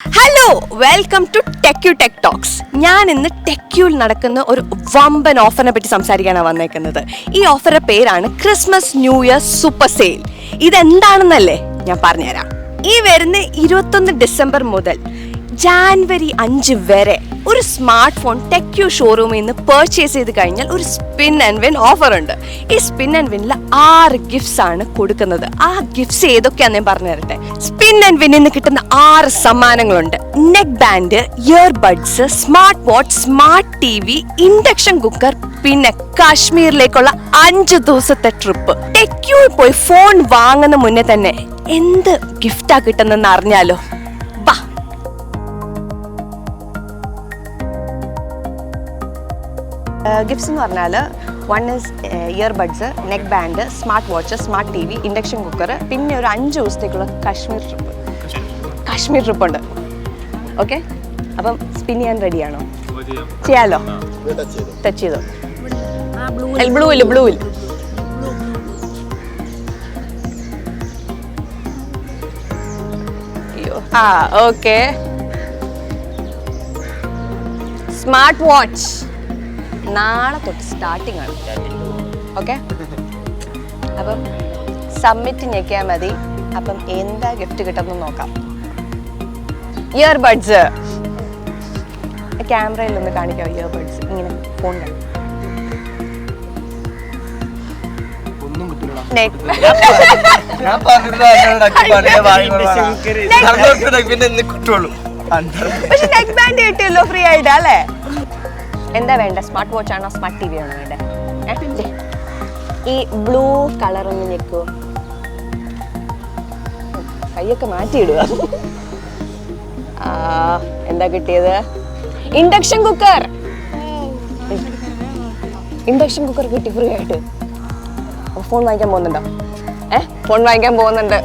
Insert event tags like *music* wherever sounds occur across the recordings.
Hello welcome to TechQ tech talks ഞാൻ ഇന്ന് ടെക്യൂൽ നടക്കുന്ന ഒരു വമ്പൻ ഓഫറിനെ പറ്റി സംസാരിക്കാനാണ് വന്നേക്കുന്നത്. ഈ ഓഫറിന്റെ പേരാണ് Christmas new year super sale ഇതെന്താണെന്നല്ലേ ഞാൻ പറഞ്ഞുതരാം. ഈ വരുന്ന ഇരുപത്തൊന്ന് ഡിസംബർ മുതൽ ജാൻവരി അഞ്ച് വരെ ഒരു സ്മാർട്ട് ഫോൺ ടെക്യു ഷോറൂമിൽ നിന്ന് പർച്ചേസ് ചെയ്ത് കഴിഞ്ഞാൽ ഒരു സ്പിൻ ആൻഡ് വിൻ ഓഫർ ഉണ്ട്. ഈ സ്പിൻ ആൻഡ് വിന്നിൽ ആറ് ഗിഫ്റ്റ്സ് ആണ് കൊടുക്കുന്നത്. ആ ഗിഫ്റ്റ്സ് ഏതൊക്കെയാണെന്ന് ഞാൻ പറഞ്ഞു തരട്ടെ? സ്പിൻ ആൻഡ് വിന്നിൽ നിന്ന് കിട്ടുന്ന ആറ് സമ്മാനങ്ങളുണ്ട്. Neck band earbuds smart watch smart TV induction cooker പിന്നെ കാശ്മീരിലേക്കുള്ള അഞ്ച് ദിവസത്തെ ട്രിപ്പ് ടെക്യൂയിൽ പോയി ഫോൺ വാങ്ങുന്ന മുന്നേ തന്നെ എന്ത് ഗിഫ്റ്റാ കിട്ടുന്നെന്ന് അറിഞ്ഞാലോ? ഗിഫ്റ്റ്സ് എന്ന് പറഞ്ഞാൽ one is ear buds neck band smart watch smart TV induction cooker പിന്നെ ഒരു അഞ്ച് ദിവസത്തേക്കുള്ള കാശ്മീർ ട്രിപ്പ് കാശ്മീർ ട്രിപ്പ് ഉണ്ട്. ഓക്കെ അപ്പം സ്പിൻ ചെയ്യാൻ റെഡിയാണോ ചെയ്യാലോ? ടച്ച് ചെയ്തോ? ബ്ലൂ ഇല്ല ബ്ലൂ ഇല്ല ആ ഓക്കെ സ്മാർട്ട് വാച്ച് നാളെ തൊട്ട് സ്റ്റാർട്ടിംഗ് ആണ്. ഓക്കെ അപ്പം സബ്മിറ്റ് ഞെക്കിയാൽ മതി. അപ്പം എന്താ ഗിഫ്റ്റ് കിട്ടുമെന്ന് നോക്കാം. ഇയർ ബഡ്സ് ക്യാമറയിൽ ഒന്ന് കാണിക്കാം ഇയർ ബഡ്സ് ഇങ്ങനെ ഫോൺ പിന്നെ *laughs* ഇന്ന് കിട്ടുള്ളൂ. പക്ഷെ നെക്ക് ബാൻഡ് കിട്ടിയല്ലോ ഫ്രീ ആയിട്ടാ അല്ലേ? എന്താ വേണ്ട സ്മാർട്ട് വാച്ച് ആണോ? സ്മാർട്ട് ടി വി ആണോ വേണ്ടത്. ഈ ബ്ലൂ കളർ ഒന്ന് ഞെക്കൂ. കൈയൊക്കെ മാറ്റിയിടുക എന്താ കിട്ടിയത്? ഇൻഡക്ഷൻ കുക്കർ ഇൻഡക്ഷൻ കുക്കർ കിട്ടി ഫ്രീ ആയിട്ട്. ഫോൺ വാങ്ങിക്കാൻ പോകുന്നുണ്ടോ? ഏ ഫോൺ വാങ്ങിക്കാൻ പോകുന്നുണ്ട്.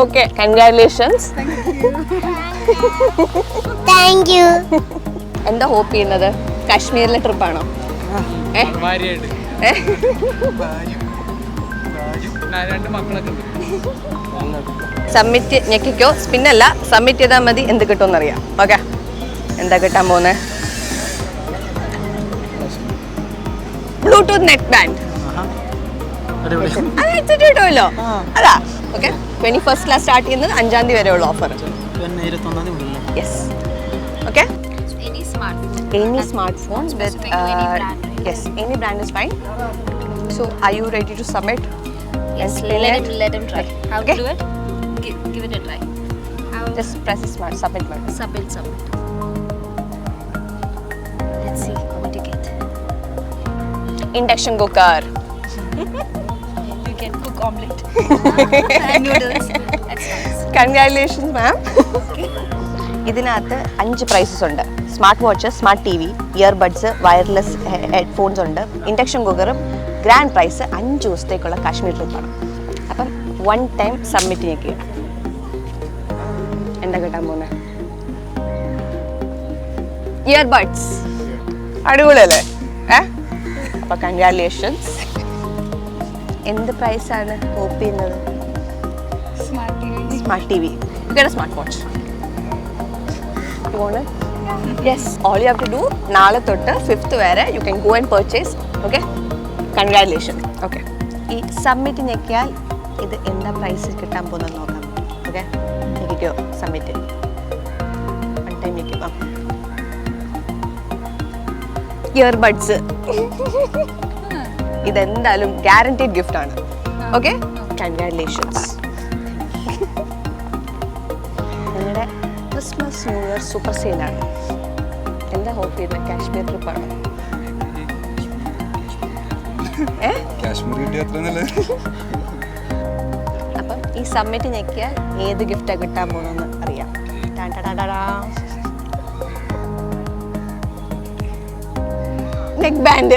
ഓക്കെ കൺഗ്രാറ്റുലേഷൻസ് താങ്ക് യു എന്താ ഹോപ്പ് ചെയ്യുന്നത്? കാശ്മീരിലെ ട്രിപ്പാണോ സബ്മിറ്റ് ഞെക്കിക്കോ. സ്പിന്നല്ല സബ്മിറ്റ് ചെയ്താൽ മതി. എന്ത് കിട്ടുമെന്ന് അറിയാം ഓക്കെ എന്താ കിട്ടാൻ പോകുന്നത് ബ്ലൂടൂത്ത് നെറ്റ് ബാൻഡ് അത് headset കിട്ടുമല്ലോ അതാ. Okay twenty first class start ചെയ്യുന്നത് അഞ്ചാം തീയതി വരെയുള്ള ഓഫർ പിന്നെ ഇരുപത്തൊന്നാം തീയതി ഉണ്ടല്ലോ yes okay any smart any smartphone with Specific to any uh, brand, right? yes any brand is fine so are you ready to submit Yes, and spin let it? him, let him try. How Okay. to do it? Give, give it a try. How just press the smart submit button submit, submit. Let's see what you get. induction cooker You *laughs* can cook omelette. *laughs* And noodles. That's nice. Congratulations ma'am ഇതിനകത്ത് അഞ്ച് prizes ഉണ്ട്. Smart watch smart TV earbuds wireless headphones ഉണ്ട്. Induction കുക്കറും grand prize അഞ്ച് ദിവസത്തേക്കുള്ള കാശ്മീർ ട്രിപ്പാണ് അപ്പം one time submit ഞെക്കുക എന്താ കിട്ടാൻ പോകുന്നത് ഇയർബഡ്സ് അടിപൊളിയല്ലേ? ഏ? അപ്പോൾ കൺഗ്രാറ്റുലേഷൻസ് എന്ത് പ്രൈസാണ് ഹോപ്പ് ചെയ്യുന്നത്? Smart TV TV. You get yes all you have to do നാളെ തൊട്ട് ഫിഫ്ത്ത് വരെ you can go and purchase okay congratulation okay ഈ സബ്മിറ്റ് ഞെക്കിയാൽ ഇത് എന്താ പ്രൈസ് കിട്ടാൻ പോകുന്നത് നോക്കാം. ഓക്കെ ഞെക്കിക്കോ സബ്മിറ്റ് വൺ ടൈം ഞെക്കും. ഇയർബഡ്സ് ഇതെന്തായാലും ഗ്യാരണ്ടീഡ് ഗിഫ്റ്റ് ആണ്. ഓക്കെ കൺഗ്രാറ്റുലേഷൻസ് നിങ്ങളുടെ ക്രിസ്മസ് ന്യൂ ഇയർ സൂപ്പർ സെയിലാണ് എന്താ ഹോപ്പ് ചെയ്യുന്നത് കാശ്മീർ ട്രിപ്പാണ് അപ്പം ഈ സബ്മിറ്റ് ഞെക്കിയാൽ ഏത് ഗിഫ്റ്റാണ് കിട്ടാൻ പോകുന്നതെന്ന് അറിയാം. Neck band